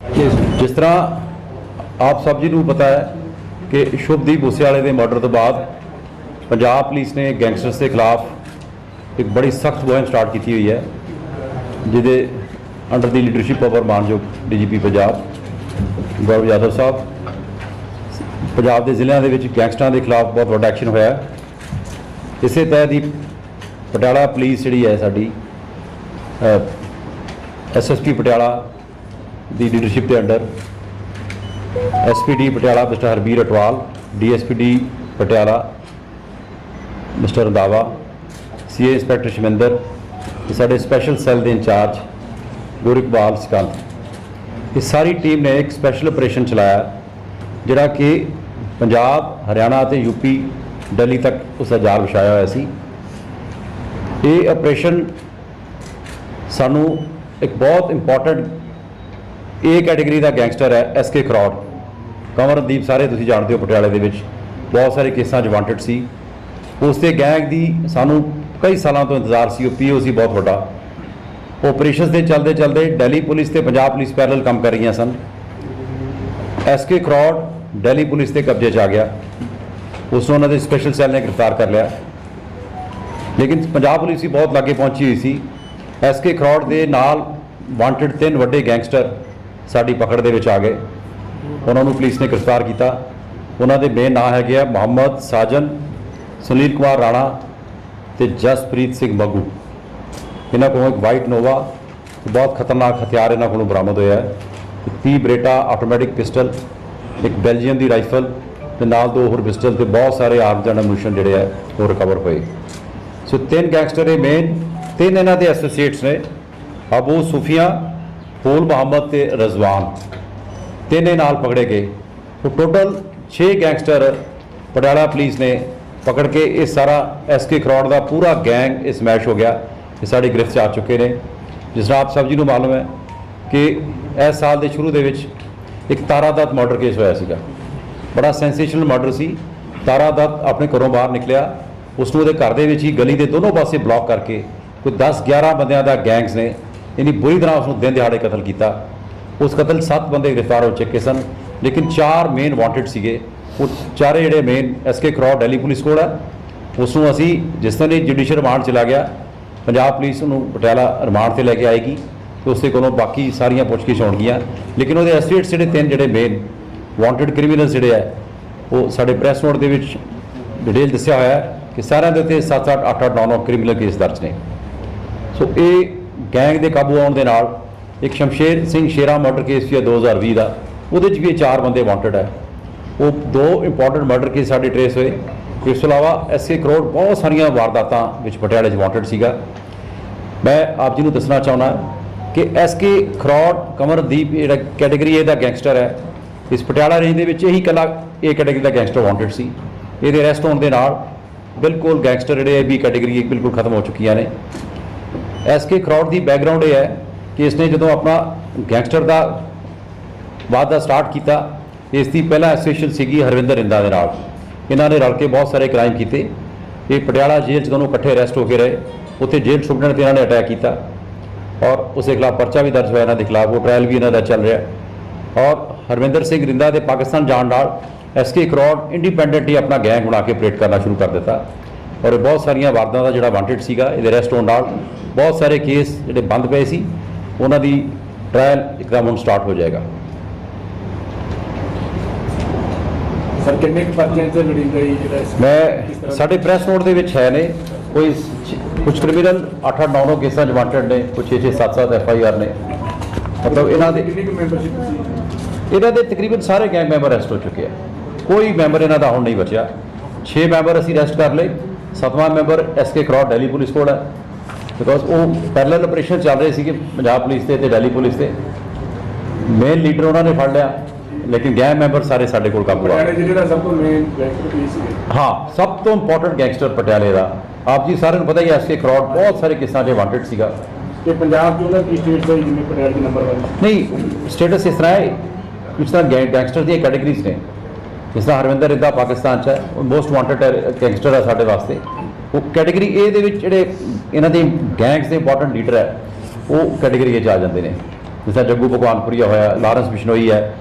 ਜਿਸ ਤਰ੍ਹਾਂ ਆਪ ਸਭ ਜੀ ਨੂੰ ਪਤਾ ਹੈ ਕਿ ਸ਼ੁਭਦੀਪ ਉਸਿਆਲੇ ਦੇ ਮਰਡਰ ਤੋਂ ਬਾਅਦ ਪੰਜਾਬ ਪੁਲਿਸ ਨੇ ਗੈਂਗਸਟਰਸ ਦੇ ਖਿਲਾਫ ਇੱਕ ਬੜੀ ਸਖਤ ਮੁਹਿੰਮ ਸਟਾਰਟ ਕੀਤੀ ਹੋਈ ਹੈ, ਜਿਹਦੇ ਅੰਡਰ ਦੀ ਲੀਡਰਸ਼ਿਪ ਆਫ ਮਾਨਯੋਗ ਡੀਜੀਪੀ ਪੰਜਾਬ, ਗੌਰਵ ਯਾਦਵ ਸਾਹਿਬ। ਪੰਜਾਬ ਦੇ ਜ਼ਿਲ੍ਹਿਆਂ ਦੇ ਵਿੱਚ ਗੈਂਗਸਟਰਾਂ ਦੇ ਖਿਲਾਫ ਬਹੁਤ ਵੱਡਾ ਐਕਸ਼ਨ ਹੋਇਆ ਇਸੇ ਤਹਿਤ ਹੀ ਪਟਿਆਲਾ ਪੁਲਿਸ ਜਿਹੜੀ ਹੈ ਸਾਡੀ ਐਸਐਸਪੀ ਪਟਿਆਲਾ ਦੀ ਲੀਡਰਸ਼ਿਪ ਦੇ under SPD Patiala mister Harbir Atwal DSPD Patiala mister Randhawa CA inspector Shaminder ਤੇ ਸਾਡੇ ਸਪੈਸ਼ਲ ਸੈੱਲ ਦੇ ਇੰਚਾਰਜ ਗੁਰਿਕਬਾਲ ਸਿਕੰਦ। ਇਹ ਸਾਰੀ ਟੀਮ ਨੇ ਇੱਕ ਸਪੈਸ਼ਲ ਆਪਰੇਸ਼ਨ ਚਲਾਇਆ, ਜਿਹੜਾ ਕਿ ਪੰਜਾਬ, ਹਰਿਆਣਾ ਤੇ ਯੂਪੀ ਦਿੱਲੀ ਤੱਕ ਉਸ ਦਾ ਜਾਲ ਵਿਛਾਇਆ ਹੋਇਆ ਸੀ। ਇਹ ਆਪਰੇਸ਼ਨ ਸਾਨੂੰ ਇੱਕ ਬਹੁਤ ਇੰਪੋਰਟੈਂਟ ਏ ਕੈਟਾਗਰੀ ਦਾ ਗੈਂਗਸਟਰ ਹੈ ਐਸਕੇ ਕਰੌੜ ਕਮਰਦੀਪ ਸਾਰੇ ਤੁਸੀਂ ਜਾਣਦੇ ਹੋ ਪਟਿਆਲੇ ਦੇ ਵਿੱਚ। ਬਹੁਤ ਸਾਰੇ ਕੇਸਾਂ 'ਚ ਵਾਂਟਡ ਸੀ। ਉਸ ਦੇ ਗੈਂਗ ਦੀ ਸਾਨੂੰ ਕਈ ਸਾਲਾਂ ਤੋਂ ਇੰਤਜ਼ਾਰ ਸੀ, ਉਹ ਪੀਓਸੀ ਬਹੁਤ ਵੱਡਾ। ਆਪਰੇਸ਼ਨਸ ਦੇ ਚੱਲਦੇ ਚੱਲਦੇ ਦਿੱਲੀ ਪੁਲਿਸ ਤੇ ਪੰਜਾਬ ਪੁਲਿਸ ਪੈਰਲਲ ਕੰਮ ਕਰ ਰਹੀਆਂ ਸਨ। ਐਸਕੇ ਕਰੌੜ ਦਿੱਲੀ ਪੁਲਿਸ ਦੇ ਕਬਜ਼ੇ 'ਚ ਆ ਗਿਆ। ਉਸ ਨੂੰ ਉਹਨਾਂ ਦੇ ਸਪੈਸ਼ਲ ਸੈੱਲ ਨੇ ਗ੍ਰਿਫਤਾਰ ਕਰ ਲਿਆ। ਲੇਕਿਨ ਪੰਜਾਬ ਪੁਲਿਸ ਵੀ ਬਹੁਤ ਲਾਗੇ ਪਹੁੰਚੀ ਹੋਈ ਸੀ। ਐਸਕੇ ਖਰੋੜ ਦੇ ਨਾਲ ਵਾਂਟਡ ਤਿੰਨ ਵੱਡੇ ਗੈਂਗਸਟਰ ਸਾਡੀ ਪਕੜ ਦੇ ਵਿੱਚ ਆ ਗਏ। ਉਹਨਾਂ ਨੂੰ ਪੁਲਿਸ ਨੇ ਗ੍ਰਿਫਤਾਰ ਕੀਤਾ। ਉਹਨਾਂ ਦੇ ਮੇਨ ਨਾਂ ਹੈਗੇ ਆ ਮੁਹੰਮਦ ਸਾਜਨ, ਸੁਨੀਲ ਕੁਮਾਰ ਰਾਣਾ ਤੇ ਜਸਪ੍ਰੀਤ ਸਿੰਘ ਮੱਗੂ ਇਹਨਾਂ ਕੋਲੋਂ ਇੱਕ ਵਾਈਟ ਨੋਵਾ, ਬਹੁਤ ਖਤਰਨਾਕ ਹਥਿਆਰ ਇਹਨਾਂ ਕੋਲੋਂ ਬਰਾਮਦ ਹੋਇਆ ਹੈ। 30 ਬਰੇਟਾ ਆਟੋਮੈਟਿਕ ਪਿਸਟਲ, ਇੱਕ ਬੈਲਜੀਅਨ ਦੀ ਰਾਈਫਲ ਤੇ ਨਾਲ ਦੋ ਹੋਰ ਪਿਸਟਲ ਤੇ ਬਹੁਤ ਸਾਰੇ ਆਰਮਸ ਐਂਡ ਐਮੂਨੀਸ਼ਨ ਜਿਹੜੇ ਆ, ਉਹ ਰਿਕਵਰ ਹੋਏ। ਸੋ ਤਿੰਨ ਗੈਂਗਸਟਰ ਇਹ ਮੇਨ ਤਿੰਨ ਇਹਨਾਂ ਦੇ ਐਸੋਸੀਏਟਸ ਨੇ। ਅਬੂ ਸੁਫੀਆ ਫੂਲ ਮੁਹੰਮਦ ਤੇ ਰਜ਼ਵਾਨ ਤਿੰਨੇ ਨਾਲ ਪਕੜੇ ਗਏ। ਉਹ ਟੋਟਲ 6 ਗੈਂਗਸਟਰ ਪਟਿਆਲਾ ਪੁਲਿਸ ਨੇ ਪਕੜ ਕੇ ਇਹ ਸਾਰਾ ਐਸਕੇ ਕਰੌੜ ਦਾ ਪੂਰਾ ਗੈਂਗ ਇਹ ਸਮੈਸ਼ ਹੋ ਗਿਆ। ਇਹ ਸਾਡੀ ਗ੍ਰਿਫਤ 'ਚ ਆ ਚੁੱਕੇ ਨੇ। ਜਿਸ ਤਰ੍ਹਾਂ ਆਪ ਸਭ ਜੀ ਨੂੰ ਮਾਲੂਮ ਹੈ ਕਿ ਇਸ ਸਾਲ ਦੇ ਸ਼ੁਰੂ ਦੇ ਵਿੱਚ ਇੱਕ ਤਾਰਾ ਦੱਤ ਮਰਡਰ ਕੇਸ ਹੋਇਆ ਸੀਗਾ। ਬੜਾ ਸੈਂਸੇਸ਼ਨਲ ਮਰਡਰ ਸੀ। ਤਾਰਾ ਦੱਤ ਆਪਣੇ ਘਰੋਂ ਬਾਹਰ ਨਿਕਲਿਆ। ਉਸ ਨੂੰ ਉਹਦੇ ਘਰ ਦੇ ਵਿੱਚ ਹੀ ਗਲੀ ਦੇ ਦੋਨੋਂ ਪਾਸੇ ਬਲੌਕ ਕਰਕੇ ਕੋਈ 10 11 ਬੰਦਿਆਂ ਦਾ ਗੈਂਗਸ ਨੇ ਇਨੀ ਬੁਰੀ ਤਰ੍ਹਾਂ ਉਸ ਨੂੰ ਦਿਨ ਦਿਹਾੜੇ ਕਤਲ ਕੀਤਾ। ਉਸ ਕਤਲ 7 ਬੰਦੇ ਗ੍ਰਿਫਤਾਰ ਹੋ ਚੁੱਕੇ ਸਨ, ਲੇਕਿਨ 4 ਮੇਨ ਵਾਂਟਡ ਸੀਗੇ। ਉਹ ਚਾਰੇ ਜਿਹੜੇ ਮੇਨ ਐਸਕੇ ਕਰੌ ਦਿੱਲੀ ਪੁਲਿਸ ਕੋਲ ਹੈ ਉਸ ਨੂੰ ਅਸੀਂ ਜਿਸ ਤਰ੍ਹਾਂ ਹੀ ਜੁਡੀਸ਼ੀਅਲ ਰਿਮਾਂਡ ਚਲਾ ਗਿਆ, ਪੰਜਾਬ ਪੁਲਿਸ ਨੂੰ ਪਟਿਆਲਾ ਰਿਮਾਂਡ ਤੇ ਲੈ ਕੇ ਆਏਗੀ ਤੇ ਉਸ ਦੇ ਕੋਲੋਂ ਬਾਕੀ ਸਾਰੀਆਂ ਪੁੱਛਗਿੱਛ ਹੋਣਗੀਆਂ। ਲੇਕਿਨ ਉਹਦੇ ਐਸਟੇਟਸ ਜਿਹੜੇ ਤਿੰਨ ਜਿਹੜੇ ਮੇਨ ਵਾਂਟਡ ਕ੍ਰਿਮੀਨਲ ਜਿਹੜੇ ਹੈ ਉਹ ਸਾਡੇ ਪ੍ਰੈਸ ਨੋਟ ਦੇ ਵਿੱਚ ਡਿਟੇਲ ਦੱਸਿਆ ਹੋਇਆ ਹੈ ਕਿ ਸਾਰਿਆਂ ਦੇ ਉੱਤੇ 7 8 8 9 9 ਕ੍ਰਿਮੀਨਲ ਕੇਸ ਦਰਜ ਨੇ। ਸੋ ਇਹ ਗੈਂਗ ਦੇ ਕਾਬੂ ਆਉਣ ਦੇ ਨਾਲ ਇੱਕ ਸ਼ਮਸ਼ੇਰ ਸਿੰਘ ਸ਼ੇਰਾ ਮਰਡਰ ਕੇਸ ਸੀ 2020 ਦਾ ਉਹਦੇ 'ਚ ਵੀ ਇਹ ਚਾਰ ਬੰਦੇ ਵਾਂਟਡ ਹੈ। ਉਹ ਦੋ ਇੰਪੋਰਟੈਂਟ ਮਰਡਰ ਕੇਸ ਸਾਡੇ ਟਰੇਸ ਹੋਏ। ਇਸ ਤੋਂ ਇਲਾਵਾ ਐਸਕੇ ਕਰੋੜ ਬਹੁਤ ਸਾਰੀਆਂ ਵਾਰਦਾਤਾਂ ਵਿੱਚ ਪਟਿਆਲੇ 'ਚ ਵਾਂਟਡ ਸੀਗਾ। ਮੈਂ ਆਪ ਜੀ ਨੂੰ ਦੱਸਣਾ ਚਾਹੁੰਦਾ ਕਿ ਐਸਕੇ ਖਰੋੜ ਕਮਰਦੀਪ ਜਿਹੜਾ ਕੈਟਾਗਰੀ ਇਹਦਾ ਗੈਂਗਸਟਰ ਹੈ, ਇਸ ਪਟਿਆਲਾ ਰੇਂਜ ਦੇ ਵਿੱਚ ਇਹੀ ਕੱਲਾ ਇਹ ਕੈਟਾਗਰੀ ਦਾ ਗੈਂਗਸਟਰ ਵਾਂਟਡ ਸੀ। ਇਹਦੇ ਅਰੈਸਟ ਹੋਣ ਦੇ ਨਾਲ ਬਿਲਕੁਲ ਗੈਂਗਸਟਰ ਜਿਹੜੇ ਇਹ ਵੀ ਕੈਟਾਗਰੀ ਬਿਲਕੁਲ ਖਤਮ ਹੋ ਚੁੱਕੀਆਂ ਨੇ। ਐਸਕੇ ਕਰੌੜ ਦੀ ਬੈਕਗ੍ਰਾਉਂਡ ਇਹ ਹੈ ਕਿ ਇਸਨੇ ਜਦੋਂ ਆਪਣਾ ਗੈਂਗਸਟਰ ਦਾ ਵਾਅਦਾ ਸਟਾਰਟ ਕੀਤਾ ਇਸ ਦੀ ਪਹਿਲਾ ਐਸੋਸੀਏਸ਼ਨ ਸੀਗੀ ਹਰਵਿੰਦਰ ਰਿੰਦਾ ਦੇ ਨਾਲ। ਇਹਨਾਂ ਨੇ ਰਲ ਕੇ ਬਹੁਤ ਸਾਰੇ ਕ੍ਰਾਈਮ ਕੀਤੇ। ਇਹ ਪਟਿਆਲਾ ਜੇਲ੍ਹ 'ਚ ਦੋਨੋਂ ਇਕੱਠੇ ਅਰੈਸਟ ਹੋ ਕੇ ਰਹੇ। ਉੱਥੇ ਜੇਲ੍ਹ ਸੁਪਰਡੈਂਟ ਤੇ ਇਹਨਾਂ ਨੇ ਅਟੈਕ ਕੀਤਾ। ਔਰ ਉਸ ਦੇ ਖਿਲਾਫ ਪਰਚਾ ਵੀ ਦਰਜ ਹੋਇਆ ਇਹਨਾਂ ਦੇ ਖਿਲਾਫ। ਉਹ ਟ੍ਰਾਇਲ ਵੀ ਇਹਨਾਂ ਦਾ ਚੱਲ ਰਿਹਾ। ਔਰ ਹਰਵਿੰਦਰ ਸਿੰਘ ਰਿੰਦਾ ਦੇ ਪਾਕਿਸਤਾਨ ਜਾਣ ਨਾਲ ਐਸਕੇ ਕਰੋੜ ਇੰਡੀਪੈਂਡੈਂਟ ਹੀ ਆਪਣਾ ਗੈਂਗ ਬਣਾ ਕੇ ਆਪਰੇਟ ਕਰਨਾ ਸ਼ੁਰੂ ਕਰ ਦਿੱਤਾ। ਔਰ ਇਹ ਬਹੁਤ ਸਾਰੀਆਂ ਵਾਰਦਾਤਾਂ ਦਾ ਜਿਹੜਾ ਵਾਂਟਡ ਸੀਗਾ, ਇਹਦੇ ਅਰੈਸਟ ਹੋਣ ਨਾਲ ਬਹੁਤ ਸਾਰੇ ਕੇਸ ਜਿਹੜੇ ਬੰਦ ਪਏ ਸੀ ਉਹਨਾਂ ਦੀ ਟ੍ਰਾਇਲ ਇੱਕਦਮ ਹੁਣ ਸਟਾਰਟ ਹੋ ਜਾਏਗਾ। ਸਰ ਕਿੰਨੇ ਕੁ ਪਰਚਿਆਂ ਤੇ ਲੜੀਂਦਾ ਜੀ ਜਿਹੜਾ ਮੈਂ ਸਾਡੇ ਪ੍ਰੈਸ ਨੋਟ ਦੇ ਵਿੱਚ ਹੈ ਨੇ ਕੋਈ ਕੁਝ ਕ੍ਰਿਮੀਨਲ 8 8 9 9 ਕੇਸਾਂ 'ਚ ਵਾਂਟਡ ਨੇ ਕੁਝ 6 6 7 7 ਐਫ ਆਈ ਆਰ ਨੇ। ਮਤਲਬ ਇਹਨਾਂ ਦੇ ਕਿੰਨੀ ਕੁ ਮੈਂਬਰਸ਼ਿਪ ਸੀ? ਇਹਨਾਂ ਦੇ ਤਕਰੀਬਨ ਸਾਰੇ ਗੈਂਗ ਮੈਂਬਰ ਅਰੈਸਟ ਹੋ ਚੁੱਕੇ ਆ। ਕੋਈ ਮੈਂਬਰ ਇਹਨਾਂ ਦਾ ਹੁਣ ਨਹੀਂ ਬਚਿਆ। 6 ਮੈਂਬਰ ਅਸੀਂ ਅਰੈਸਟ ਕਰ ਲਏ। ਸੱਤਵਾਂ ਮੈਂਬਰ ਐਸ ਕੇ ਕਰੌੜ ਦਿੱਲੀ ਪੁਲਿਸ ਕੋਲ ਹੈ ਬਿਕੋਜ਼ ਉਹ ਪੈਰਲਲ ਆਪਰੇਸ਼ਨ ਚੱਲ ਰਹੇ ਸੀਗੇ ਪੰਜਾਬ ਪੁਲਿਸ ਤੇ ਤੇ ਦਿੱਲੀ ਪੁਲਿਸ ਤੇ ਮੇਨ ਲੀਡਰ ਉਹਨਾਂ ਨੇ ਫੜ ਲਿਆ ਲੇਕਿਨ ਗੈਂਗ ਮੈਂਬਰ ਸਾਰੇ ਸਾਡੇ ਕੋਲ ਕਾਬੂ ਆ ਪਟਿਆਲੇ ਗਏ 'ਚ ਜਿਹੜਾ ਸਭ ਤੋਂ ਮੇਨ ਗੈਂਗਸਟਰ ਪੁਲਿਸ ਸੀ ਹਾਂ ਸਭ ਤੋਂ ਇੰਪੋਰਟੈਂਟ ਗੈਂਗਸਟਰ ਪਟਿਆਲੇ ਦਾ ਆਪ ਜੀ ਸਾਰਿਆਂ ਨੂੰ ਪਤਾ ਹੀ ਹੈ ਐਸ ਕੇ ਕਰੌੜ ਬਹੁਤ ਸਾਰੇ ਕਿਸਾਂ 'ਚ ਵਾਂਟਡ ਸੀਗਾ ਤੇ ਪੰਜਾਬ 'ਚ ਉਹਨਾਂ ਦੀ ਸਟੇਟ ਦਾ ਜਿਵੇਂ ਪਟਿਆਲੇ ਦੀ ਨੰਬਰ 1 ਨਹੀਂ ਸਟੇਟਸ ਇਸ ਤਰ੍ਹਾਂ ਹੈ ਜਿਸ ਤਰ੍ਹਾਂ ਗੈਂਗ ਗੈਂਗਸਟਰ ਦੀਆਂ ਕੈਟਾਗਰੀਜ਼ ਨੇ ਜਿਸ ਤਰ੍ਹਾਂ ਹਰਵਿੰਦਰ ਰਿੱਧਾ ਪਾਕਿਸਤਾਨ 'ਚ ਹੈ ਉਹ ਮੋਸਟ ਵਾਂਟਡ ਗੈਂਗਸਟਰ ਹੈ ਸਾਡੇ ਵਾਸਤੇ ਉਹ ਕੈਟਾਗਰੀ ਏ ਦੇ ਵਿੱਚ ਜਿਹੜੇ ਇਹਨਾਂ ਦੇ ਗੈਂਗਸ ਦੇ ਇੰਪੋਰਟੈਂਟ ਲੀਡਰ ਹੈ, ਉਹ ਕੈਟਾਗਰੀ 'ਚ ਆ ਜਾਂਦੇ ਨੇ। ਜਿਸ ਤਰ੍ਹਾਂ ਜੱਗੂ ਭਗਵਾਨਪੁਰੀਆ ਹੋਇਆ, ਲਾਰੈਂਸ ਬਿਸ਼ਨੋਈ ਹੈ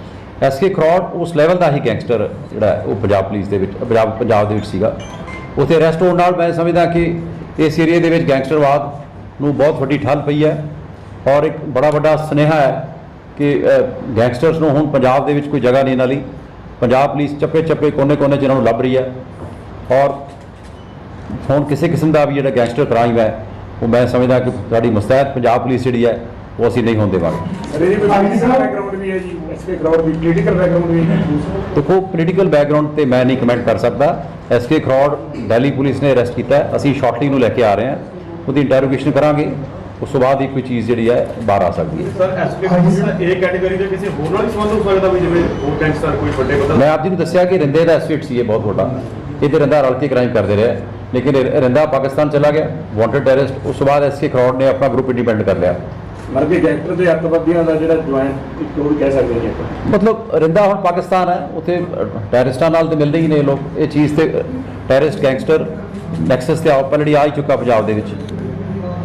ਐਸਕੇ ਖਰੋੜ ਉਸ ਲੈਵਲ ਦਾ ਹੀ ਗੈਂਗਸਟਰ ਜਿਹੜਾ ਉਹ ਪੰਜਾਬ ਪੁਲਿਸ ਦੇ ਵਿੱਚ, ਪੰਜਾਬ ਪੰਜਾਬ ਦੇ ਵਿੱਚ ਸੀਗਾ। ਉੱਥੇ ਅਰੈਸਟ ਹੋਣ ਨਾਲ ਮੈਂ ਸਮਝਦਾ ਕਿ ਇਸ ਏਰੀਏ ਦੇ ਵਿੱਚ ਗੈਂਗਸਟਰਵਾਦ ਨੂੰ ਬਹੁਤ ਵੱਡੀ ਠੱਲ ਪਈ ਹੈ ਔਰ ਇੱਕ ਬੜਾ ਵੱਡਾ ਸੁਨੇਹਾ ਹੈ ਕਿ ਗੈਂਗਸਟਰਸ ਨੂੰ ਹੁਣ ਪੰਜਾਬ ਦੇ ਵਿੱਚ ਕੋਈ ਜਗ੍ਹਾ ਨਹੀਂ ਇਹਨਾਂ ਲਈ। ਪੰਜਾਬ ਪੁਲਿਸ ਚੱਪੇ ਚੱਪੇ ਕੋਨੇ-ਕੋਨੇ 'ਚ ਇਹਨਾਂ ਨੂੰ ਲੱਭ ਰਹੀ ਹੈ ਔਰ ਹੁਣ ਕਿਸੇ ਕਿਸਮ ਦਾ ਵੀ ਜਿਹੜਾ ਗੈਂਗਸਟਰ ਕ੍ਰਾਈਮ ਹੈ ਉਹ ਮੈਂ ਸਮਝਦਾ ਕਿ ਸਾਡੀ ਮੁਸਤੈਦ ਪੰਜਾਬ ਪੁਲਿਸ ਜਿਹੜੀ ਹੈ ਉਹ ਅਸੀਂ ਨਹੀਂ ਹੋਣ ਦੇਵਾਂਗੇ। ਸਰ ਇਹਦੀ ਕੋਈ ਪੋਲੀਟੀਕਲ ਬੈਕਗ੍ਰਾਉਂਡ ਵੀ ਹੈ ਜੀ। ਐਸਕੇ ਕਰਾਉਡ ਦੀ ਪੋਲੀਟੀਕਲ ਬੈਕਗ੍ਰਾਉਂਡ ਵੀ ਹੈ ਦੇਖੋ ਪੋਲੀਟੀਕਲ ਬੈਕਗ੍ਰਾਉਂਡ ਤੇ ਮੈਂ ਨਹੀਂ ਕਮੈਂਟ ਕਰ ਸਕਦਾ। S K Kharod Delhi police ਨੇ ਅਰੈਸਟ ਕੀਤਾ ਹੈ। ਅਸੀਂ ਸ਼ਾਰਟਲੀ ਨੂੰ ਲੈ ਕੇ ਆ ਰਹੇ ਹਾਂ। ਉਹਦੀ ਇੰਟਰੋਗੇਸ਼ਨ ਕਰਾਂਗੇ। ਉਸ ਤੋਂ ਬਾਅਦ ਹੀ ਕੋਈ ਚੀਜ਼ ਜਿਹੜੀ ਹੈ ਬਾਹਰ ਆ ਸਕਦੀ ਹੈ। ਸਰ ਐਸਪੀ ਜਿਹੜਾ ਏ ਕੈਟਾਗਰੀ ਦੇ ਕਿਸੇ ਹੋਰ ਨਾਲ ਸੰਬੰਧ ਹੋ ਸਕਦਾ ਵੀ ਜਿਵੇਂ ਹੋਰ ਗੈਂਗਸਟਰ ਕੋਈ ਵੱਡੇ ਬੰਦਾ? ਮੈਂ ਆਪ ਜੀ ਨੂੰ ਦੱਸਿਆ ਕਿ ਰਿੰਦੇ ਦਾ ਐਸਟੇਟ ਸੀ ਇਹ ਬਹੁਤ ਵੱਡਾ। ਇਹ ਤੇ ਰਿੰਦਾ ਰਲ ਕੇ ਕ੍ਰਾਈਮ ਕਰਦੇ ਰਹੇ। ਲੇਕਿਨ ਇਹ ਰਿੰਦਾ ਪਾਕਿਸਤਾਨ ਚਲਾ ਗਿਆ ਵਾਂਟਡ ਟੈਰਰਿਸਟ ਉਸ ਤੋਂ ਬਾਅਦ ਐਸਕੇ ਖਰੋੜ ਨੇ ਆਪਣਾ ਗਰੁੱਪ ਇੰਡੀਪੈਂਡੈਂਟ ਕਰ ਲਿਆ। ਮਰ ਕੇ ਗੈਂਗਸਟਰ ਦੇ ਅੱਤਵਾਦੀਆਂ ਦਾ ਜਿਹੜਾ ਜੁਆਇੰਟ ਇੱਕ ਉਹ ਕਹਿ ਸਕਦੇ ਹਾਂ ਮਤਲਬ ਰਿੰਦਾ ਹੁਣ ਪਾਕਿਸਤਾਨ ਹੈ ਉੱਥੇ ਟੈਰਰਿਸਟਾਂ ਨਾਲ ਤੇ ਮਿਲਦੇ ਹੀ ਨੇ ਲੋਕ। ਇਹ ਚੀਜ਼ ਤੇ ਟੈਰਰਿਸਟ ਗੈਂਗਸਟਰ ਨੈਕਸਸ ਤੇ ਆਲਰੇਡੀ ਆ ਹੀ ਚੁੱਕਾ ਪੰਜਾਬ ਦੇ ਵਿੱਚ।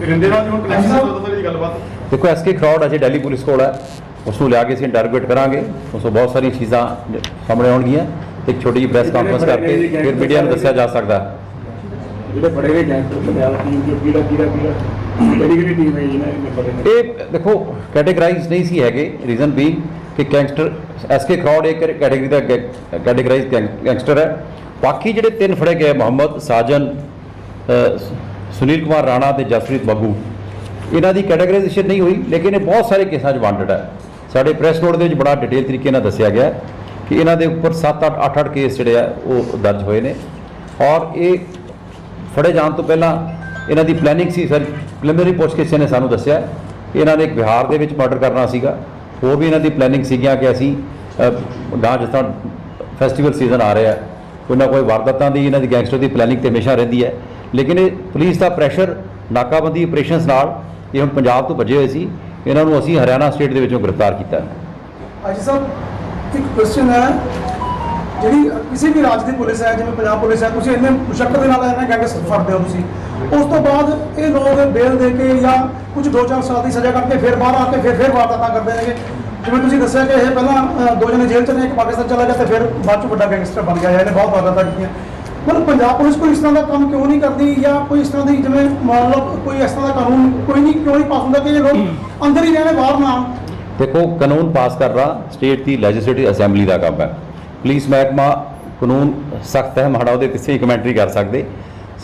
ਰਿੰਦੇ ਨਾਲ ਹੁਣ ਕਨੈਕਸ਼ਨ ਸਕਦਾ ਸਰ ਇਹ ਗੱਲਬਾਤ। ਦੇਖੋ ਐਸਕੇ ਖਰੋੜ ਅਜੇ ਦਿੱਲੀ ਪੁਲਿਸ ਕੋਲ ਹੈ। ਉਸ ਨੂੰ ਲਿਆ ਕੇ ਅਸੀਂ ਇੰਟਰੋਗੇਟ ਕਰਾਂਗੇ। ਉਸ ਤੋਂ ਬਹੁਤ ਸਾਰੀਆਂ ਚੀਜ਼ਾਂ ਸਾਹਮਣੇ ਆਉਣਗੀਆਂ। ਇੱਕ ਛੋਟੀ ਜਿਹੀ ਪ੍ਰੈਸ ਕਾਨਫਰੰਸ ਕਰਕੇ ਫਿਰ ਮੀਡੀਆ ਨੂੰ ਦੱਸਿਆ ਜਾ ਸਕਦਾ ਜਿਹੜੇ ਫੜੇ ਗਏ ਗੈਂਗਸਟਰ ਪੰਜਾਬ ਟੀਮ ਜੋ ਕਿਹੜਾ ਕਿਹੜਾ ਕਿਹੜਾ ਕਿਹੜੀ ਕਿਹੜੀ ਟੀਮ ਹੈ ਜੀ ਨਾ, ਇਹਨੇ ਨੇ। ਇਹ ਦੇਖੋ ਕੈਟੇਗਰਾਈਜ਼ ਨਹੀਂ ਸੀ ਹੈਗੇ ਰੀਜ਼ਨ ਵੀ ਕਿ ਗੈਂਗਸਟਰ ਐਸਕੇ ਖਰੋੜ ਇੱਕ ਕੈਟੇਗਰੀ ਦਾ ਕੈਟੇਗਰਾਈਜ਼ ਗੈਂਗਸਟਰ ਹੈ। ਬਾਕੀ ਜਿਹੜੇ ਤਿੰਨ ਫੜੇ ਗਏ ਮੁਹੰਮਦ, ਸਾਜਨ ਸੁਨੀਲ ਕੁਮਾਰ ਰਾਣਾ ਤੇ ਜਸਪ੍ਰੀਤ ਬੱਬੂ। ਇਹਨਾਂ ਦੀ ਕੈਟੇਗਰਾਈਜ਼ੇਸ਼ਨ ਨਹੀਂ ਹੋਈ, ਲੇਕਿਨ ਇਹ ਬਹੁਤ ਸਾਰੇ ਕੇਸਾਂ 'ਚ ਵਾਂਟਡ ਹੈ। ਸਾਡੇ ਪ੍ਰੈਸ ਨੋਟ ਦੇ ਵਿੱਚ ਬੜਾ ਡਿਟੇਲ ਤਰੀਕੇ ਨਾਲ ਦੱਸਿਆ ਗਿਆ ਕਿ ਇਹਨਾਂ ਦੇ ਉੱਪਰ 7 8 8 8 ਕੇਸ ਜਿਹੜੇ ਆ, ਉਹ ਦਰਜ ਹੋਏ ਨੇ। ਔਰ ਇਹ ਫੜੇ ਜਾਣ ਤੋਂ ਪਹਿਲਾਂ ਇਹਨਾਂ ਦੀ ਪਲੈਨਿੰਗ ਸੀ, ਸਰ ਪ੍ਰੀਲਿਮਿਨਰੀ ਪੁੱਛਗਿੱਛ ਨੇ ਸਾਨੂੰ ਦੱਸਿਆ। ਇਹਨਾਂ ਨੇ ਇੱਕ ਬਿਹਾਰ ਦੇ ਵਿੱਚ ਮਰਡਰ ਕਰਨਾ ਸੀਗਾ। ਹੋਰ ਵੀ ਇਹਨਾਂ ਦੀ ਪਲੈਨਿੰਗ ਸੀਗੀਆਂ ਕਿ ਅਸੀਂ ਗਾਂ ਜਿਸ ਤਰ੍ਹਾਂ ਫੈਸਟੀਵਲ ਸੀਜ਼ਨ ਆ ਰਿਹਾ ਕੋਈ ਨਾ ਕੋਈ ਵਾਰਦਾਤਾਂ ਦੀ ਇਹਨਾਂ ਦੀ ਗੈਂਗਸਟਰ ਦੀ ਪਲੈਨਿੰਗ ਤੇ ਹਮੇਸ਼ਾ ਰਹਿੰਦੀ ਹੈ। ਲੇਕਿਨ ਇਹ ਪੁਲਿਸ ਦਾ ਪ੍ਰੈਸ਼ਰ ਨਾਕਾਬੰਦੀ ਆਪਰੇਸ਼ਨਸ ਨਾਲ ਇਹ ਹੁਣ ਪੰਜਾਬ ਤੋਂ ਭੱਜੇ ਹੋਏ ਸੀ। ਇਹਨਾਂ ਨੂੰ ਅਸੀਂ ਹਰਿਆਣਾ ਸਟੇਟ ਦੇ ਵਿੱਚੋਂ ਗ੍ਰਿਫਤਾਰ ਕੀਤਾ। ਅੱਜ ਸਾਹਿਬ ਇੱਕ ਕੁਐਸਚਨ ਹੈ ਜਿਹੜੀ ਕਿਸੇ ਵੀ ਰਾਜ ਦੀ ਪੁਲਿਸ ਹੈ, ਜਿਵੇਂ ਪੰਜਾਬ ਪੁਲਿਸ ਹੈ, ਤੁਸੀਂ ਇੰਨੇ ਮੁਸ਼ਕਲ ਦੇ ਨਾਲ ਇਹਨਾਂ ਗੈਂਗਸਟਰ ਫੜਦੇ ਹੋ ਤੁਸੀਂ। ਉਸ ਤੋਂ ਬਾਅਦ ਇਹ ਲੋਕ ਬੇਲ ਦੇ ਕੇ ਜਾਂ ਕੁਝ 2-4 ਸਾਲ ਦੀ ਸਜ਼ਾ ਕਰਕੇ ਫਿਰ ਬਾਹਰ ਆ ਕੇ ਫਿਰ ਫਿਰ ਵਾਰਦਾਤਾਂ ਕਰਦੇ ਨੇਗੇ। ਜਿਵੇਂ ਤੁਸੀਂ ਦੱਸਿਆ ਕਿ ਇਹ ਪਹਿਲਾਂ ਦੋ ਜਣੇ ਜੇਲ੍ਹ ਚ ਨੇ, ਇੱਕ ਪਾਕਿਸਤਾਨ ਚਲਾ ਗਿਆ ਤੇ ਫਿਰ ਬਾਅਦ ਚ ਵੱਡਾ ਗੈਂਗਸਟਰ ਬਣ ਗਿਆ। ਇਹਨੇ ਬਹੁਤ ਵਾਰਦਾਤਾਂ ਕੀਤੀਆਂ। ਮਤਲਬ ਪੰਜਾਬ ਪੁਲਿਸ ਕੋਈ ਇਸ ਤਰ੍ਹਾਂ ਦਾ ਕੰਮ ਕਿਉਂ ਨਹੀਂ ਕਰਦੀ ਜਾਂ ਕੋਈ ਇਸ ਤਰ੍ਹਾਂ ਦੀ ਜਿਵੇਂ ਮੰਨ ਲਓ ਕੋਈ ਇਸ ਤਰ੍ਹਾਂ ਦਾ ਕਾਨੂੰਨ ਕੋਈ ਨਹੀਂ, ਕਿਉਂ ਨਹੀਂ ਪਾਸ ਹੁੰਦਾ ਕਿ ਇਹ ਲੋਕ ਅੰਦਰ ਹੀ ਰਹਿਣੇ, ਬਾਹਰ ਨਾ ਦੇਖੋ, ਕਾਨੂੰਨ ਪਾਸ ਕਰਨਾ ਸਟੇਟ ਦੀ ਲੈਜਿਸਲੇਟਿਵ ਅਸੈਂਬਲੀ ਦਾ ਕੰਮ ਹੈ। ਪੁਲਿਸ ਮਹਿਕਮਾ ਕਾਨੂੰਨ ਸਖਤ ਹੈ ਮਾੜਾ ਉਹਦੇ ਕਿਸੇ ਕਮੈਂਟਰੀ ਕਰ ਸਕਦੇ।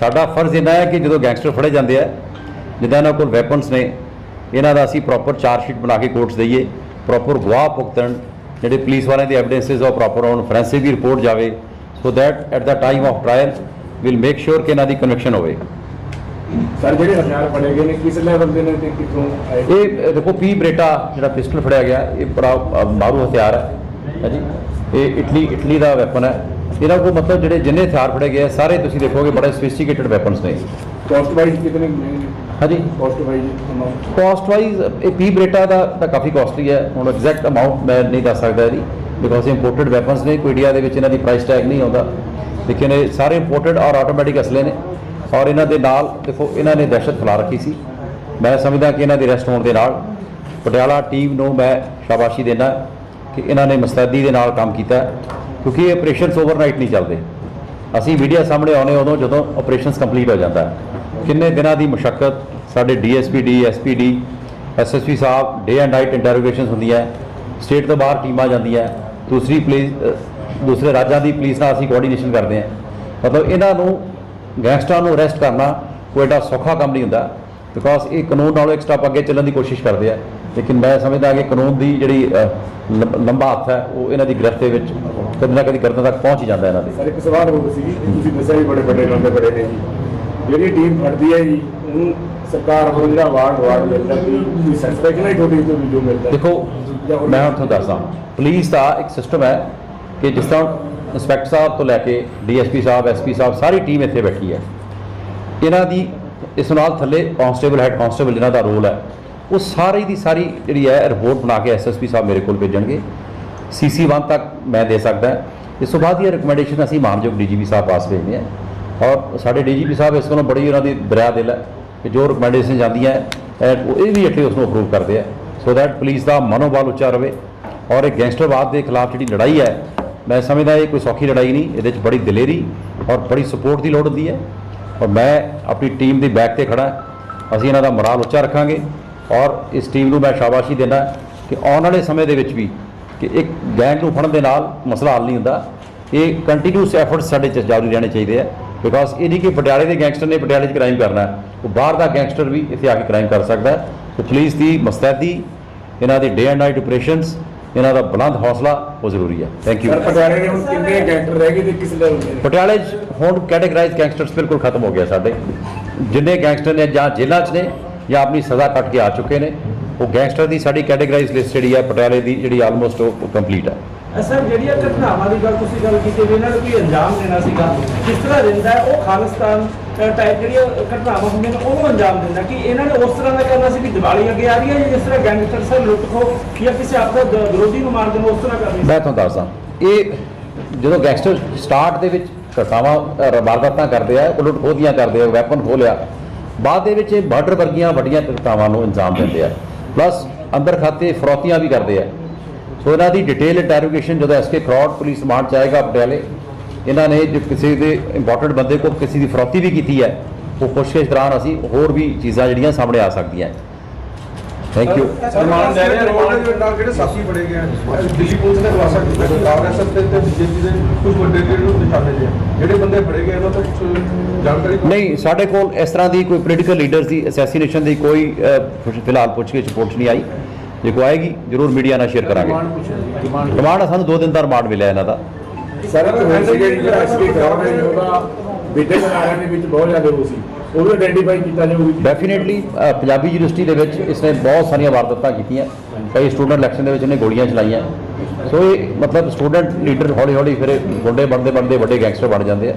ਸਾਡਾ ਫਰਜ਼ ਇਹਨਾਂ ਹੈ ਕਿ ਜਦੋਂ ਗੈਂਗਸਟਰ ਫੜੇ ਜਾਂਦੇ ਆ ਜਿੱਦਾਂ ਇਹਨਾਂ ਕੋਲ ਵੈਪਨਸ ਨੇ ਇਹਨਾਂ ਦਾ ਅਸੀਂ ਪ੍ਰੋਪਰ ਚਾਰਜ ਸ਼ੀਟ ਬਣਾ ਕੇ ਕੋਰਟਸ ਦਈਏ ਪ੍ਰੋਪਰ ਗਵਾਹ ਭੁਗਤਣ ਜਿਹੜੇ ਪੁਲਿਸ ਵਾਲਿਆਂ ਦੇ ਐਵੀਡੈਂਸਸ ਉਹ ਪ੍ਰੋਪਰ ਹੋਣ ਫੋਰੈਂਸਿਕ ਦੀ ਰਿਪੋਰਟ ਜਾਵੇ। So that at the time of trial will make sure ਕਿ ਇਹਨਾਂ ਦੀ ਕਨਵਿਕਸ਼ਨ ਹੋਵੇ। ਸਰ ਜਿਹੜੇ ਹਥਿਆਰ ਫੜੇ ਗਏ ਨੇ ਕਿਸ ਲੈਵਲ ਦੇ ਨੇ ਤੇ ਕਿੱਥੋਂ ਇਹ ਦੇਖੋ ਪੀ ਬਰੇਟਾ ਜਿਹੜਾ ਪਿਸਟਲ ਫੜਿਆ ਗਿਆ ਇਹ ਬੜਾ ਮਾਰੂ ਹਥਿਆਰ ਹੈ। ਹਾਂਜੀ ਇਹ ਇਟਲੀ ਇਟਲੀ ਦਾ ਵੈਪਨ ਹੈ। ਇਹਨਾਂ ਕੋਲ ਮਤਲਬ ਜਿਹੜੇ ਜਿੰਨੇ ਹਥਿਆਰ ਫੜੇ ਗਏ ਸਾਰੇ ਤੁਸੀਂ ਦੇਖੋਗੇ ਬੜੇ ਸੋਫਿਸਟੀਕੇਟਡ ਵੈਪਨਸ ਨੇ। ਕਾਸਟ ਵਾਈਜ਼ ਕਿਤਨੇ ਹਾਂਜੀ। ਕਾਸਟ ਵਾਈਜ਼ ਕਾਸਟ ਵਾਈਜ਼ ਇਹ ਪੀ ਬਰੇਟਾ ਦਾ ਤਾਂ ਕਾਫੀ ਕਾਸਟਲੀ ਹੈ। ਹੁਣ ਐਗਜ਼ੈਕਟ ਅਮਾਉਂਟ ਮੈਂ ਨਹੀਂ ਦੱਸ ਸਕਦਾ ਇਹਦੀ ਬਿਕੋਜ਼ ਇੰਪੋਰਟਡ ਵੈਪਨਸ ਨੇ ਕੋਈ ਇੰਡੀਆ ਦੇ ਵਿੱਚ ਇਹਨਾਂ ਦੀ ਪ੍ਰਾਈਸ ਟੈਗ ਨਹੀਂ ਆਉਂਦਾ। ਲੇਕਿਨ ਇਹ ਸਾਰੇ ਇੰਪੋਰਟਡ ਔਰ ਆਟੋਮੈਟਿਕ ਅਸਲੇ ਨੇ। ਔਰ ਇਹਨਾਂ ਦੇ ਨਾਲ ਦੇਖੋ ਇਹਨਾਂ ਨੇ ਦਹਿਸ਼ਤ ਫੈਲਾ ਰੱਖੀ ਸੀ। ਮੈਂ ਸਮਝਦਾ ਕਿ ਇਹਨਾਂ ਦੇ ਅਰੈਸਟ ਹੋਣ ਦੇ ਨਾਲ। ਪਟਿਆਲਾ ਟੀਮ ਨੂੰ ਮੈਂ ਸ਼ਾਬਾਸ਼ੀ ਦੇਣਾ ਕਿ ਇਹਨਾਂ ਨੇ ਮਸਤੈਦੀ ਦੇ ਨਾਲ ਕੰਮ ਕੀਤਾ, ਕਿਉਂਕਿ ਇਹ ਆਪਰੇਸ਼ਨਸ ਓਵਰਨਾਈਟ ਨਹੀਂ ਚੱਲਦੇ। ਅਸੀਂ ਮੀਡੀਆ ਸਾਹਮਣੇ ਆਉਨੇ ਉਦੋਂ ਜਦੋਂ ਆਪਰੇਸ਼ਨਸ ਕੰਪਲੀਟ ਹੋ ਜਾਂਦਾ। ਹੈ ਕਿੰਨੇ ਦਿਨਾਂ ਦੀ ਮੁਸ਼ਕਲ ਸਾਡੇ DSP D SPD SSP Sahib day and night interrogations ਹੁੰਦੀਆਂ ਸਟੇਟ ਤੋਂ ਬਾਹਰ ਟੀਮਾਂ ਜਾਂਦੀਆਂ ਦੂਸਰੀ ਪੁਲਿਸ ਦੂਸਰੇ ਰਾਜਾਂ ਦੀ ਪੁਲਿਸ ਨਾਲ ਅਸੀਂ ਕੋਆਰਡੀਨੇਸ਼ਨ ਕਰਦੇ ਹਾਂ। ਮਤਲਬ ਇਹਨਾਂ ਨੂੰ ਗੈਂਗਸਟਰਾਂ ਨੂੰ ਅਰੈਸਟ ਕਰਨਾ ਕੋਈ ਐਡਾ ਸੌਖਾ ਕੰਮ ਨਹੀਂ ਹੁੰਦਾ ਬਿਕੋਜ਼ ਇਹ ਕਾਨੂੰਨ ਨਾਲੋਂ ਇੱਕ ਸਟੈਪ ਅੱਗੇ ਚੱਲਣ ਦੀ ਕੋਸ਼ਿਸ਼ ਕਰਦੇ ਆ ਲੇਕਿਨ ਮੈਂ ਸਮਝਦਾ ਕਿ ਕਾਨੂੰਨ ਦੀ ਜਿਹੜੀ ਲੰਬਾ ਹੱਥ ਹੈ ਉਹ ਇਹਨਾਂ ਦੀ ਗ੍ਰਿਫਤ ਦੇ ਵਿੱਚ ਕਦੇ ਨਾ ਕਦੇ ਗਰਦਨ ਤੱਕ ਪਹੁੰਚ ਹੀ ਜਾਂਦਾ ਇਹਨਾਂ ਦੀ। ਸਰ ਇੱਕ ਸਵਾਲ ਹੋਰ ਸੀ ਤੁਸੀਂ ਦੱਸਿਆ ਵੀ ਬੜੇ ਵੱਡੇ ਬੰਦੇ ਬੜੇ ਨੇ ਜੀ। ਜਿਹੜੀ ਟੀਮ ਫੜਦੀ ਹੈ ਜੀ ਉਹਨੂੰ ਸਰਕਾਰ ਵੱਲੋਂ ਜਿਹੜਾ ਅਵਾਰਡ ਅਵਾਰਡ ਮਿਲਦਾ ਕਿ ਕੋਈ ਸੈਟੀਸਫੈਕਸ਼ਨ ਹੈ ਤੁਹਾਡੀ ਤੋਂ ਵੀ ਜੋ? ਮਿਲਦਾ ਦੇਖੋ ਮੈਂ ਤੁਹਾਨੂੰ ਦੱਸਦਾ ਪੁਲਿਸ ਦਾ ਇੱਕ ਸਿਸਟਮ ਹੈ ਕਿ ਜਿਸ ਤਰ੍ਹਾਂ ਇੰਸਪੈਕਟਰ ਸਾਹਿਬ ਤੋਂ ਲੈ ਕੇ ਡੀਐਸਪੀ ਸਾਹਿਬ ਐਸਪੀ ਸਾਹਿਬ ਸਾਰੀ ਟੀਮ ਇੱਥੇ ਬੈਠੀ ਹੈ। ਇਹਨਾਂ ਦੀ ਇਸ ਨਾਲ ਥੱਲੇ ਕਾਂਸਟੇਬਲ ਹੈਡ ਕਾਂਸਟੇਬਲ ਜਿਨ੍ਹਾਂ ਦਾ ਰੋਲ ਹੈ। ਉਹ ਸਾਰੀ ਦੀ ਸਾਰੀ ਜਿਹੜੀ ਹੈ ਰਿਪੋਰਟ ਬਣਾ ਕੇ ਐਸਐਸਪੀ ਸਾਹਿਬ ਮੇਰੇ ਕੋਲ ਭੇਜਣਗੇ। ਸੀਸੀ 1 ਤੱਕ ਮੈਂ ਦੇ ਸਕਦਾ ਇਸ ਤੋਂ ਬਾਅਦ ਇਹ ਰਿਕਮੈਂਡੇਸ਼ਨ ਅਸੀਂ ਮਾਨਯੋਗ ਡੀਜੀਪੀ ਸਾਹਿਬ ਪਾਸ ਭੇਜਦੇ ਹਾਂ। ਔਰ ਸਾਡੇ ਡੀਜੀਪੀ ਸਾਹਿਬ ਇਸ ਕੋਲੋਂ ਬੜੀ ਉਹਨਾਂ ਦੀ ਦਰਿਆ ਦਿਲ ਹੈ ਕਿ ਜੋ ਰਿਕਮੈਂਡੇਸ਼ਨ ਜਾਂਦੀਆਂ ਹੈ, ਇਹ ਵੀ ਇੱਥੇ ਉਸ ਨੂੰ ਅਪਰੂਵ ਕਰਦੇ ਆ। ਸੋ ਦੈਟ ਪੁਲਿਸ ਦਾ ਮਨੋਬਲ ਉੱਚਾ ਰਵੇ ਔਰ ਇਹ ਗੈਂਗਸਟਰਵਾਦ ਦੇ ਖਿਲਾਫ ਜਿਹੜੀ ਲੜਾਈ ਹੈ ਮੈਂ ਸਮਝਦਾ ਇਹ ਕੋਈ ਸੌਖੀ ਲੜਾਈ ਨਹੀਂ ਇਹਦੇ 'ਚ ਬੜੀ ਦਲੇਰੀ ਔਰ ਬੜੀ ਸਪੋਰਟ ਦੀ ਲੋੜ ਹੁੰਦੀ ਹੈ। ਔਰ ਮੈਂ ਆਪਣੀ ਟੀਮ ਦੀ ਬੈਕ ਤੇ ਖੜਾ ਅਸੀਂ ਇਹਨਾਂ ਦਾ ਮੋਰਾਲ ਉੱਚਾ ਰੱਖਾਂਗੇ। ਔਰ ਇਸ ਟੀਮ ਨੂੰ ਮੈਂ ਸ਼ਾਬਾਸ਼ੀ ਦਿੰਦਾ ਕਿ ਆਉਣ ਵਾਲੇ ਸਮੇਂ ਦੇ ਵਿੱਚ ਵੀ ਕਿ ਇੱਕ ਗੈਂਗ ਨੂੰ ਫੜਨ ਦੇ ਨਾਲ ਮਸਲਾ ਹੱਲ ਨਹੀਂ ਹੁੰਦਾ। ਇਹ ਕੰਟੀਨਿਊਸ ਐਫਰਟਸ ਸਾਡੇ ਚ ਜਾਰੀ ਰਹਿਣੇ ਚਾਹੀਦੇ ਆ ਬਿਕਾਜ਼ ਇਹ ਨਹੀਂ ਕਿ ਪਟਿਆਲੇ ਦੇ ਗੈਂਗਸਟਰ ਨੇ ਪਟਿਆਲੇ 'ਚ ਕ੍ਰਾਈਮ ਕਰਨਾ ਉਹ ਬਾਹਰ ਦਾ ਗੈਂਗਸਟਰ ਵੀ ਇੱਥੇ ਆ ਕੇ ਕ੍ਰਾਈਮ ਕਰ ਸਕਦਾ ਸੋ ਪੁਲਿਸ ਦੀ ਮਸਤੈਦੀ ਇਹਨਾਂ ਦੀ ਡੇ ਐਂਡ ਨਾਈਟ ਆਪਰੇਸ਼ਨਸ ਇਹਨਾਂ ਦਾ ਬੁਲੰਦ ਹੌਸਲਾ ਉਹ ਜ਼ਰੂਰੀ ਹੈ। ਥੈਂਕ ਯੂ ਪਟਿਆਲੇ ਦੇ ਹੁਣ ਕਿੰਨੇ ਗੈਂਗਸਟਰ ਰਹਿ ਗਏ ਤੇ ਕਿਸ ਲੈਵਲ ਦੇ? ਨੇ? ਪਟਿਆਲੇ 'ਚ ਹੁਣ ਕੈਟੇਗਰਾਈਜ਼ ਗੈਂਗਸਟਰਸ ਬਿਲਕੁਲ ਖਤਮ ਹੋ ਗਿਆ ਸਾਡੇ। ਜਿੰਨੇ ਗੈਂਗਸਟਰ ਨੇ ਜਾਂ ਜੇਲ੍ਹਾਂ 'ਚ ਨੇ ਜਾਂ ਆਪਣੀ ਸਜ਼ਾ ਕੱਟ ਕੇ ਆ ਚੁੱਕੇ ਨੇ। ਉਹ ਗੈਂਗਸਟਰ ਦੀ ਸਾਡੀ ਕੈਟੇਗਰਾਈਜ਼ ਲਿਸਟ ਜਿਹੜੀ ਹੈ ਪਟਿਆਲੇ ਦੀ ਜਿਹੜੀ ਆਲਮੋਸਟ ਉਹ ਕੰਪਲੀਟ ਹੈ ਸਰ ਜਿਹੜੀਆਂ ਘਟਨਾਵਾਂ ਦੀ ਗੱਲ ਤੁਸੀਂ ਗੱਲ ਕੀਤੀ ਵੀ ਇਹਨਾਂ ਨੂੰ ਕੋਈ ਅੰਜਾਮ ਦੇਣਾ ਸੀਗਾ ਕਿਸ ਤਰ੍ਹਾਂ ਹੈ ਉਹ ਖਾਲਿਸਤਾਨ ਟਾਈਪ ਜਿਹੜੀਆਂ ਘਟਨਾਵਾਂ ਹੁੰਦੀਆਂ ਨੇ ਉਹਨੂੰ ਅੰਜਾਮ ਦਿੰਦਾ। ਕਿ ਇਹਨਾਂ ਨੇ ਉਸ ਤਰ੍ਹਾਂ ਦਾ ਕਰਨਾ ਸੀ ਕਿ ਦੀਵਾਲੀ ਅੱਗੇ ਆ ਰਹੀ ਹੈ ਜਾਂ ਜਿਸ ਤਰ੍ਹਾਂ ਗੈਂਗਸਟਰ ਸਰ ਲੁੱਟ ਖੋ ਜਾਂ ਕਿਸੇ ਆਪਦਾ ਵਿਰੋਧੀ ਨੂੰ ਮਾਰ ਦੇਣ ਉਸ ਤਰ੍ਹਾਂ ਕਰਨੀ ਮੈਂ ਤੁਹਾਨੂੰ ਦੱਸਦਾ ਇਹ ਜਦੋਂ ਗੈਂਗਸਟਰ ਸਟਾਰਟ ਦੇ ਵਿੱਚ ਘਟਨਾਵਾਂ ਵਾਰਦਾਤਾਂ ਕਰਦੇ ਆ ਉਲਟ ਖੋਦੀਆਂ ਕਰਦੇ ਆ ਵੈਪਨ ਖੋਲਿਆ ਬਾਅਦ ਦੇ ਵਿੱਚ ਇਹ ਮਰਡਰ ਵਰਗੀਆਂ ਵੱਡੀਆਂ ਘਟਨਾਵਾਂ ਨੂੰ ਅੰਜਾਮ ਦਿੰਦੇ ਆ। ਪਲੱਸ ਅੰਦਰ ਖਾਤੇ ਫਰੋਤੀਆਂ ਵੀ ਕਰਦੇ ਆ। ਸੋ ਇਹਨਾਂ ਦੀ ਡਿਟੇਲ ਇੰਟਰੋਗੇਸ਼ਨ ਜਦੋਂ ਐਸਕੇ ਖਰੋੜ ਪੁਲਿਸ ਮਾਨ ਚ ਆਏਗਾ ਪਟਿਆਲੇ, ਇਹਨਾਂ ਨੇ ਜੋ ਕਿਸੇ ਦੇ ਇੰਪੋਰਟੈਂਟ ਬੰਦੇ ਕੋਲ ਕਿਸੇ ਦੀ ਫਰੋਤੀ ਵੀ ਕੀਤੀ ਹੈ, ਉਹ ਪੁੱਛਗਿੱਛ ਦੌਰਾਨ ਅਸੀਂ ਹੋਰ ਵੀ ਚੀਜ਼ਾਂ ਜਿਹੜੀਆਂ ਸਾਹਮਣੇ ਆ ਸਕਦੀਆਂ। ਥੈਂਕ ਯੂ ਰਿਮਾਂਡ ਲੈ ਰਹੇ ਦੇ ਨਾਲ ਜਿਹੜੇ ਸਾਥੀ ਫੜੇ ਗਏ ਆ ਦਿੱਲੀ ਪੁਲਿਸ ਨੇ ਖੁਲਾਸਾ ਕੀਤਾ ਕਿ ਆਰਐਸਐਸ ਤੇ ਤੇ ਬੀਜੇਪੀ ਦੇ ਕੁਝ ਵੱਡੇ ਲੀਡਰ ਨੂੰ ਨਿਸ਼ਾਨੇ ਦੇ ਆ। ਜਿਹੜੇ ਬੰਦੇ ਫੜੇ ਗਏ ਉਹਨਾਂ ਤੋਂ ਕੁਝ ਜਾਣਕਾਰੀ ਨਹੀਂ ਸਾਡੇ ਕੋਲ ਇਸ ਤਰ੍ਹਾਂ ਦੀ ਕੋਈ ਪੋਲੀਟੀਕਲ ਲੀਡਰਸ ਦੀ ਅਸੈਸੀਨੇਸ਼ਨ ਦੀ ਕੋਈ ਫਿਲਹਾਲ ਪੁੱਛ ਕੇ ਰਿਪੋਰਟ ਨਹੀਂ ਆਈ। ਜੇ ਕੋਈ ਆਏਗੀ ਜ਼ਰੂਰ ਮੀਡੀਆ ਨਾਲ ਸ਼ੇਅਰ ਕਰਾਂਗੇ। ਰਿਮਾਂਡ ਸਾਨੂੰ 2 ਦਿਨ ਦਾ ਰਿਮਾਂਡ ਮਿਲਿਆ ਇਹਨਾਂ ਦਾ। ਸਰ ਸੀਗਾ ਜੀ ਜਿਹੜਾ ਐਸਪੀ ਕਰਾਉਣ ਉਹਦਾ ਵਿਦਿਅਕ ਅਦਾਰਿਆਂ ਦੇ ਵਿੱਚ ਬਹੁਤ ਜ਼ਿਆਦਾ ਸੀ। ਉਹ ਵੀ ਆਇਡੈਂਟੀਫਾਈ ਕੀਤਾ ਜਾਊਗੀ ਡੈਫੀਨੇਟਲੀ ਪੰਜਾਬੀ ਯੂਨੀਵਰਸਿਟੀ ਦੇ ਵਿੱਚ ਇਸਨੇ ਬਹੁਤ ਸਾਰੀਆਂ ਵਾਰਦਾਤਾਂ ਕੀਤੀਆਂ। ਕਈ ਸਟੂਡੈਂਟ ਇਲੈਕਸ਼ਨ ਦੇ ਵਿੱਚ ਇਹਨੇ ਗੋਲੀਆਂ ਚਲਾਈਆਂ। ਸੋ ਇਹ ਮਤਲਬ ਸਟੂਡੈਂਟ ਲੀਡਰ ਹੌਲੀ ਹੌਲੀ ਫਿਰ ਇਹ ਗੁੰਡੇ ਬਣਦੇ ਬਣਦੇ ਵੱਡੇ ਗੈਂਗਸਟਰ ਬਣ ਜਾਂਦੇ ਆ।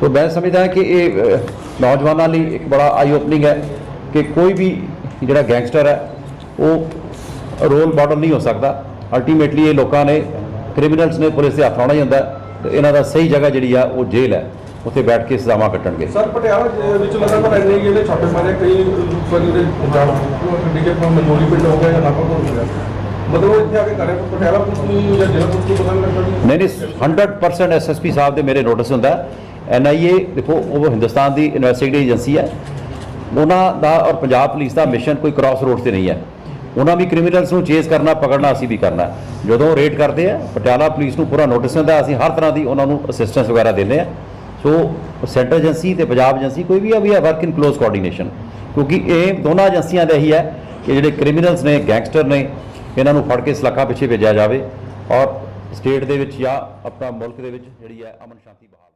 ਸੋ ਮੈਂ ਸਮਝਦਾ ਕਿ ਇਹ ਨੌਜਵਾਨਾਂ ਲਈ ਇੱਕ ਬੜਾ ਆਈ ਓਪਨਿੰਗ ਹੈ ਕਿ ਕੋਈ ਵੀ ਜਿਹੜਾ ਗੈਂਗਸਟਰ ਹੈ, ਉਹ ਰੋਲ ਮਾਡਲ ਨਹੀਂ ਹੋ ਸਕਦਾ। ਅਲਟੀਮੇਟਲੀ ਇਹ ਲੋਕਾਂ ਨੇ ਕ੍ਰਿਮੀਨਲਸ ਨੇ ਪੁਲਿਸ ਦੇ ਹੱਥ ਆਉਣਾ ਹੀ ਹੁੰਦਾ। ਹੈ ਇਹਨਾਂ ਦਾ ਸਹੀ ਜਗ੍ਹਾ ਜਿਹੜੀ ਆ, ਉਹ ਜੇਲ੍ਹ ਹੈ। ਉੱਥੇ ਬੈਠ ਕੇ ਸਜ਼ਾਵਾਂ ਕੱਟਣਗੇ। ਸਰ ਪਟਿਆਲਾ ਵਿੱਚ ਲਗਾਤਾਰ ਐਨੇ ਜਿਹੜੇ ਛਾਪੇ ਮਾਰੇ ਕਈ ਸਵਾਰੀ ਦੇ ਡੀਕੇ ਤੋਂ ਮਨੋਲੀ ਪਿੰਡ ਹੋ ਗਿਆ ਜਾਂ ਨਾਪਾ ਹੋ ਗਿਆ। ਮਤਲਬ ਇੱਥੇ ਆ ਕੇ ਕਰੇ ਪਟਿਆਲਾ ਪੁਲਿਸ ਨੂੰ ਜਾਂ ਜ਼ਿਲ੍ਹਾ ਪੁਲਿਸ ਨੂੰ ਪਤਾ ਨਹੀਂ ਲੱਗਦਾ ਨਹੀਂ ਨਹੀਂ 100% ਐਸਐਸਪੀ ਸਾਹਿਬ ਦੇ ਮੇਰੇ ਨੋਟਿਸ ਹੁੰਦਾ ਐਨਆਈਏ ਦੇਖੋ ਉਹ ਹਿੰਦੁਸਤਾਨ ਦੀ ਇਨਵੈਸਟੀਗੇਟਿਵ ਏਜੰਸੀ ਹੈ। ਉਹਨਾਂ ਦਾ ਔਰ ਪੰਜਾਬ ਪੁਲਿਸ ਦਾ ਮਿਸ਼ਨ ਕੋਈ ਕ੍ਰਾਸ ਰੋਡ ਤੇ ਨਹੀਂ ਹੈ। ਉਹਨਾਂ ਵੀ ਕ੍ਰਿਮੀਨਲਸ ਨੂੰ ਚੇਸ ਕਰਨਾ ਪਕੜਨਾ ਅਸੀਂ ਵੀ ਕਰਨਾ। ਜਦੋਂ ਰੇਡ ਕਰਦੇ ਆ ਪਟਿਆਲਾ ਪੁਲਿਸ ਨੂੰ ਪੂਰਾ ਨੋਟਿਸ ਹੁੰਦਾ ਅਸੀਂ ਹਰ ਤਰ੍ਹਾਂ ਦੀ ਉਹਨਾਂ ਨੂੰ ਅਸਿਸਟੈਂਸ ਵਗੈਰਾ ਦਿੰਦੇ ਆ ਸੋ ਸੈਂਟਰ ਏਜੰਸੀ ਤੇ ਪੰਜਾਬ ਏਜੰਸੀ ਕੋਈ ਵੀ ਆ ਵੀ ਆ ਵਰਕ ਇਨ ਕਲੋਜ਼ ਕੋਆਰਡੀਨੇਸ਼ਨ ਕਿਉਂਕਿ ਇਹ ਦੋਨਾਂ ਏਜੰਸੀਆਂ ਦਾ ਹੀ ਹੈ ਕਿ ਜਿਹੜੇ ਕ੍ਰਿਮੀਨਲਸ ਨੇ ਗੈਂਗਸਟਰ ਨੇ, ਇਹਨਾਂ ਨੂੰ ਫੜ ਕੇ ਸਲਾਖਾਂ ਪਿੱਛੇ ਭੇਜਿਆ ਜਾਵੇ ਔਰ ਸਟੇਟ ਦੇ ਵਿੱਚ ਜਾਂ ਆਪਣਾ ਮੁਲਕ ਦੇ ਵਿੱਚ ਜਿਹੜੀ ਹੈ ਅਮਨ ਸ਼ਾਂਤੀ ਬਹਾਲ।